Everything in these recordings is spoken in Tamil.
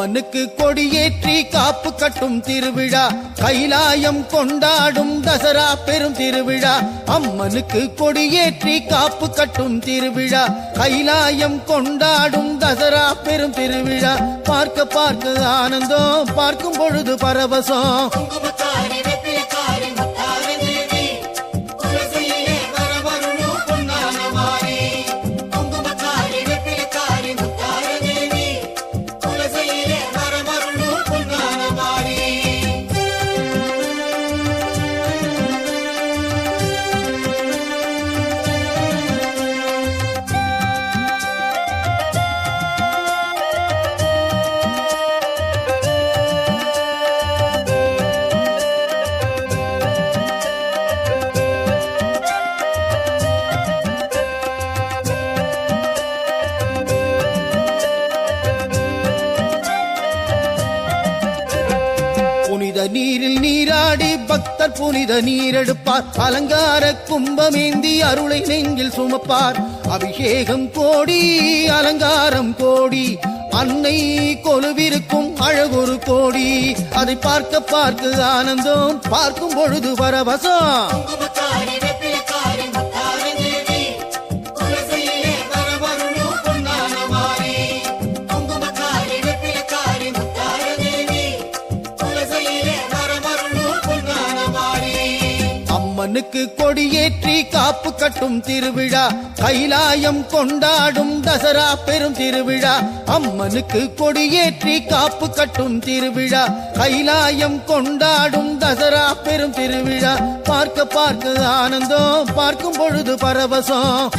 அம்மனுக்கு கொடியேற்றி காப்பு கட்டும் திருவிழா கைலாயம் கொண்டாடும் தசரா பெரும் திருவிழா. அம்மனுக்கு கொடியேற்றி காப்பு கட்டும் திருவிழா கைலாயம் கொண்டாடும் தசரா பெரும் திருவிழா. பார்க்க பார்க்க ஆனந்தம் பார்க்கும் பொழுது பரவசம். புனித நீரில் நீராடி பக்தர் புனித நீரெடுப்பார். அலங்கார கும்பமேந்தி அருளை நெஞ்சில் சுமப்பார். அபிஷேகம் கோடி அலங்காரம் கோடி அன்னை கொலுவிருக்கும் அழகொரு கோடி. அதை பார்க்க பார்க்க ஆனந்தம் பார்க்கும் பொழுது பரவசம். அம்மனுக்கு கொடியேற்றி காப்பு கட்டும் திருவிழா கைலாயம் கொண்டாடும் தசரா பெரும் திருவிழா. அம்மனுக்கு கொடியேற்றி காப்பு கட்டும் திருவிழா கைலாயம் கொண்டாடும் தசரா பெரும் திருவிழா. பார்க்க பார்க்க ஆனந்தம் பார்க்கும் பொழுது பரவசம்.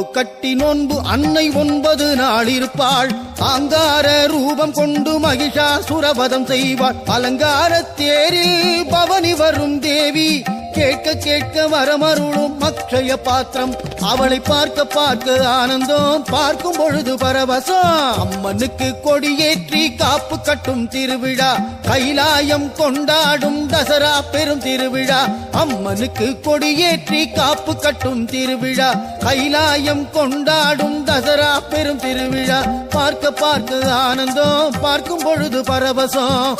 காப்பு கட்டி நோன்பு அன்னை ஒன்பது நாள் இருப்பாள் ஆங்கார ரூபம் கொண்டு மகிஷாசுரவதம் செய்வாள். அலங்கார தேரில் பவனி வரும் தேவி. கேட்க கேட்க வரமருளும் அக்ஷய பாத்திரம். அவளை பார்க்க பார்க்க ஆனந்தம். பார்க்கும் பொழுது பரவசம். அம்மனுக்கு கொடியேற்றி காப்பு கட்டும் திருவிழா. கைலாயம் கொண்டாடும் தசரா பெரும் திருவிழா. அம்மனுக்கு கொடியேற்றி காப்பு கட்டும் திருவிழா. கைலாயம் கொண்டாடும் தசரா பெரும் திருவிழா. பார்க்க பார்க்க ஆனந்தம். பார்க்கும் பொழுது பரவசம்.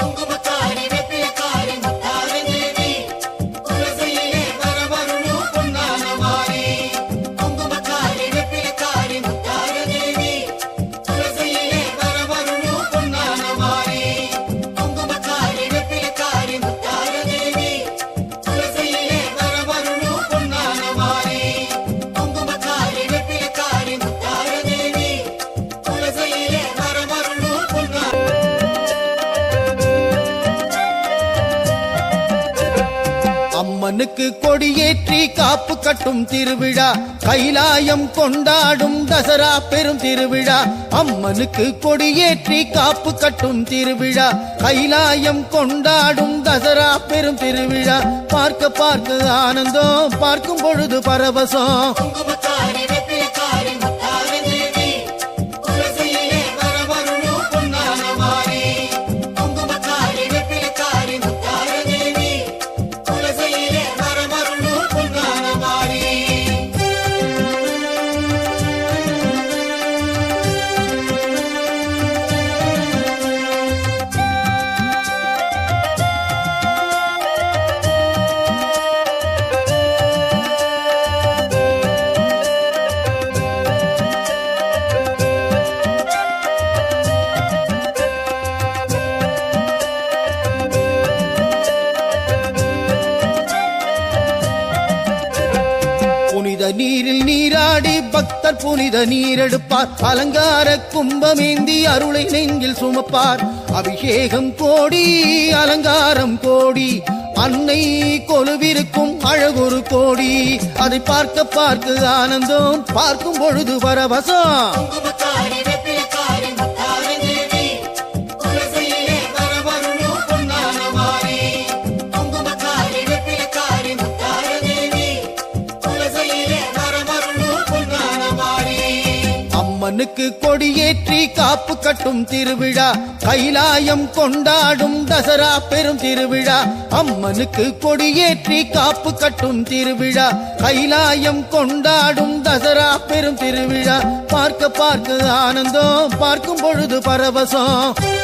காட்டும் திருவிழா கைலாயம் கொண்டாடும் தசரா பெரும் திருவிழா. அம்மனுக்கு கொடியேற்றி காப்பு கட்டும் திருவிழா கைலாயம் கொண்டாடும் தசரா பெரும் திருவிழா. பார்க்க பார்க்க ஆனந்தம் பார்க்கும் பொழுது பரவசம். நீரில் நீராடி பக்தர் புனித நீரெடுப்பார். அலங்கார கும்பமேந்தி அருளை நெஞ்சில் சுமப்பார். அபிஷேகம் கோடி அலங்காரம் கோடி அன்னை கொலுவிருக்கும் அழகொரு கோடி. அதை பார்க்க பார்க்க ஆனந்தம் பார்க்கும் பொழுது பரவசம். அம்மனுக்கு கொடியேற்றி காப்பு கட்டும் திருவிழா கைலாயம் கொண்டாடும் தசரா பெரும் திருவிழா. அம்மனுக்கு கொடியேற்றி காப்பு கட்டும் திருவிழா கைலாயம் கொண்டாடும் தசரா பெரும் திருவிழா. பார்க்க பார்க்க ஆனந்தம் பார்க்கும் பொழுது பரவசம்.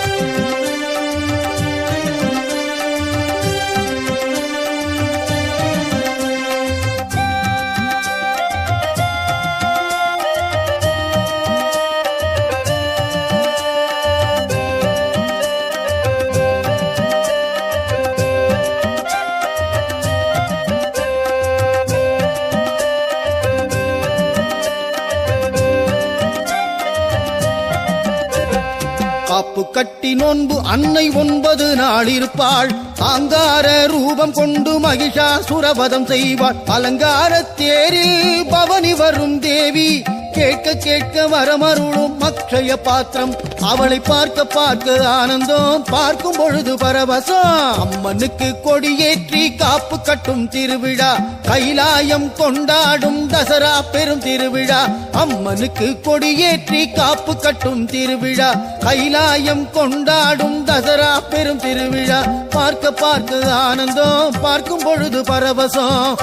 காப்பு கட்டி நோன்பு அன்னை ஒன்பது நாள் இருப்பாள் ஆங்கார ரூபம் கொண்டு மகிஷாசுரவதம் செய்வாள். அலங்கார தேரில் பவனி வரும் தேவி. கேட்க கேட்க வரமருளும் அக்ஷய பாத்திரம். அவளை பார்க்க பார்க்க ஆனந்தம். பார்க்கும் பொழுது பரவசம். அம்மனுக்கு கொடியேற்றி காப்பு கட்டும் திருவிழா. கைலாயம் கொண்டாடும் தசரா பெரும் திருவிழா. அம்மனுக்கு கொடியேற்றி காப்பு கட்டும் திருவிழா. கைலாயம் கொண்டாடும் தசரா பெரும் திருவிழா. பார்க்க பார்க்க ஆனந்தம். பார்க்கும் பொழுது பரவசம்.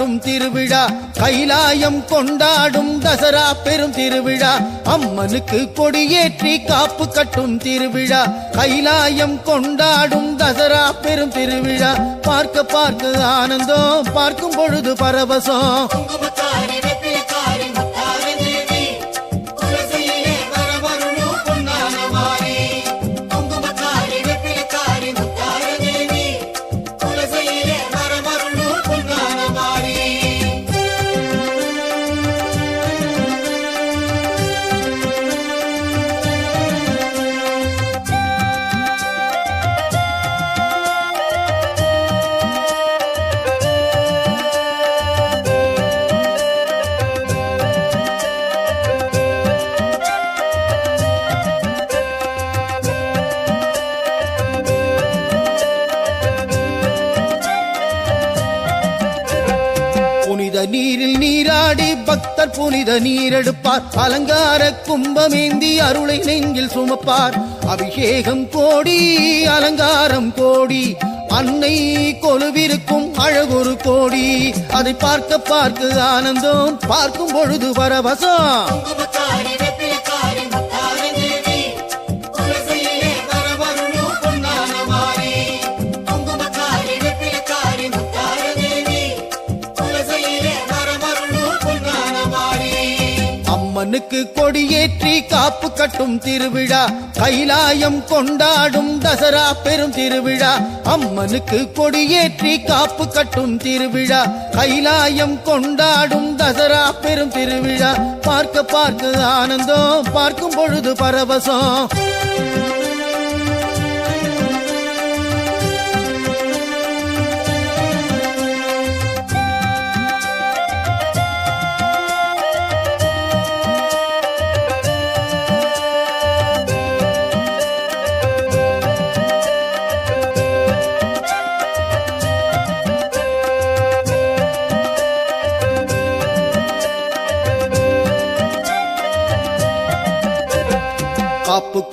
காட்டும் திருவிழா கைலாயம் கொண்டாடும் தசரா பெரும் திருவிழா. அம்மனுக்கு கொடியேற்றி காப்பு கட்டும் திருவிழா கைலாயம் கொண்டாடும் தசரா பெரும் திருவிழா. பார்க்க பார்க்க ஆனந்தம் பார்க்கும் பொழுது பரவசம். பக்தர் புனித நீரெடுப்பார். அலங்கார கும்பமேந்தி அருளை நெஞ்சில் சுமப்பார். அபிஷேகம் கோடி அலங்காரம் கோடி அன்னை கொலுவிருக்கும் அழகொரு கோடி. அதை பார்க்க பார்க்க ஆனந்தம் பார்க்கும் பொழுது பரவசம். அம்மனுக்கு கொடியேற்றி காப்பு கட்டும் திருவிழா கைலாயம் கொண்டாடும் தசரா பெரும் திருவிழா. அம்மனுக்கு கொடியேற்றி காப்பு கட்டும் திருவிழா கைலாயம் கொண்டாடும் தசரா பெரும் திருவிழா. பார்க்க பார்க்க ஆனந்தம் பார்க்கும் பொழுது பரவசம்.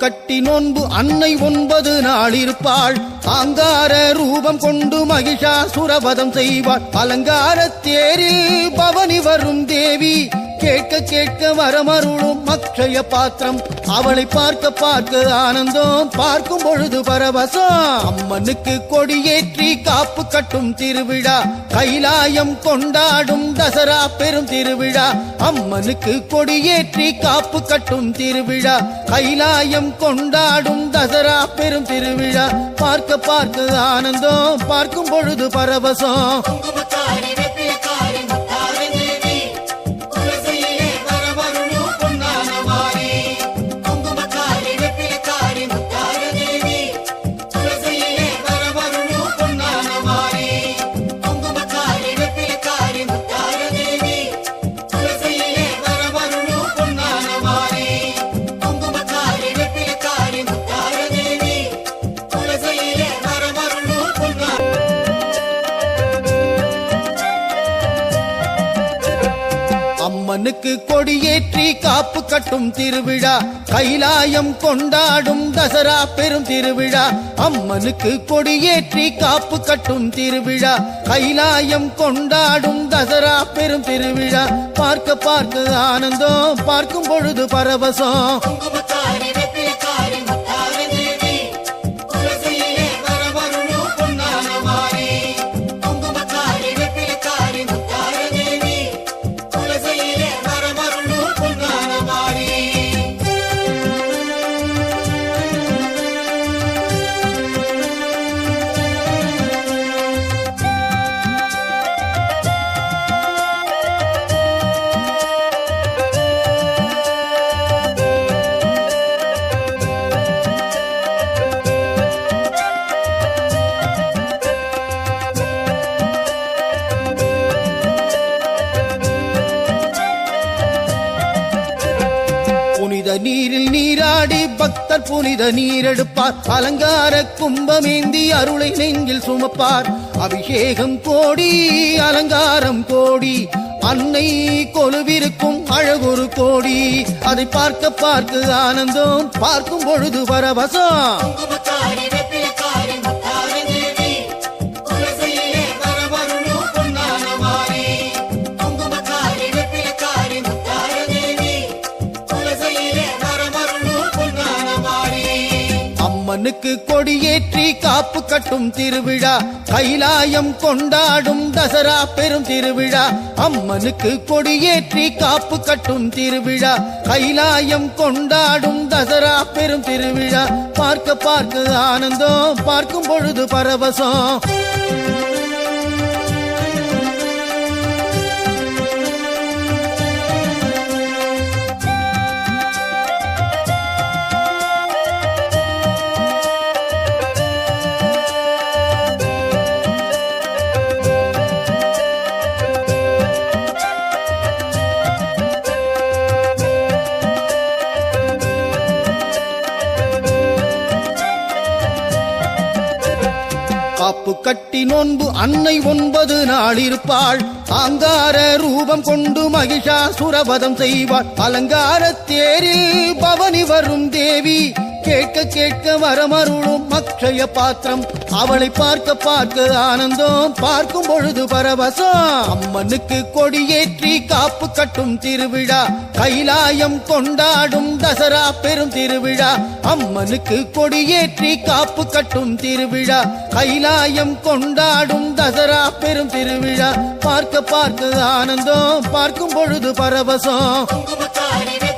கட்டி நோன்பு அன்னை ஒன்பது நாள் இருப்பாள் ஆங்கார ரூபம் கொண்டு மகிஷாசுரவதம் செய்வாள். அலங்கார தேரில் பவனி வரும் தேவி. கேட்க கேட்க வரமருளும் அக்ஷய பாத்திரம். அவளை பார்க்க பார்க்க ஆனந்தம். பார்க்கும் பொழுது பரவசம். அம்மனுக்கு கொடியேற்றி காப்பு கட்டும் திருவிழா. கைலாயம் கொண்டாடும் தசரா பெரும் திருவிழா. அம்மனுக்கு கொடியேற்றி காப்பு கட்டும் திருவிழா. கைலாயம் கொண்டாடும் தசரா பெரும் திருவிழா. பார்க்க பார்க்க ஆனந்தம். பார்க்கும் பொழுது பரவசம். குங்குமக்காரி கொடியேற்றி காப்பு கட்டும் திருவிழா. கைலாயம் கொண்டாடும் தசரா பெரும் திருவிழா. அம்மனுக்கு கொடியேற்றி காப்பு கட்டும் திருவிழா. கைலாயம் கொண்டாடும் தசரா பெரும் திருவிழா. பார்க்க பார்க்க ஆனந்தம் பார்க்கும் பொழுது பரவசம். பக்தர் புனித நீரெடுப்பார். அலங்கார கும்பமேந்தி அருளை நெஞ்சில் சுமப்பார். அபிஷேகம் கோடி அலங்காரம் கோடி அன்னை கொலுவிருக்கும் அழகொரு கோடி. அதை பார்க்க பார்க்க ஆனந்தம் பார்க்கும் பொழுது பரவசம். அம்மனுக்கு கொடியேற்றி காப்பு கட்டும் திருவிழா கைலாயம் கொண்டாடும் தசரா பெரும் திருவிழா. அம்மனுக்கு கொடியேற்றி காப்பு கட்டும் திருவிழா கைலாயம் கொண்டாடும் தசரா பெரும் திருவிழா. பார்க்க பார்க்க ஆனந்தம் பார்க்கும் பொழுது பரவசம். கட்டி நோன்பு அன்னை ஒன்பது நாள் இருப்பாள் ஆங்கார ரூபம் கொண்டு மகிஷா சுரபதம் செய்வாள். அலங்கார தேரில் பவனி வரும் தேவி. கேட்க கேட்க வரமருளும் அக்ஷய பாத்திரம். அவளை பார்க்க பார்க்க ஆனந்தம். பார்க்கும் பொழுது பரவசம். அம்மனுக்கு கொடியேற்றி காப்பு கட்டும் திருவிழா. கைலாயம் கொண்டாடும் தசரா பெரும் திருவிழா. அம்மனுக்கு கொடியேற்றி காப்பு கட்டும் திருவிழா. கைலாயம் கொண்டாடும் தசரா பெரும் திருவிழா. பார்க்க பார்க்க ஆனந்தம். பார்க்கும் பொழுது பரவசம். குங்குமக்காரி வெப்பிலக்காரி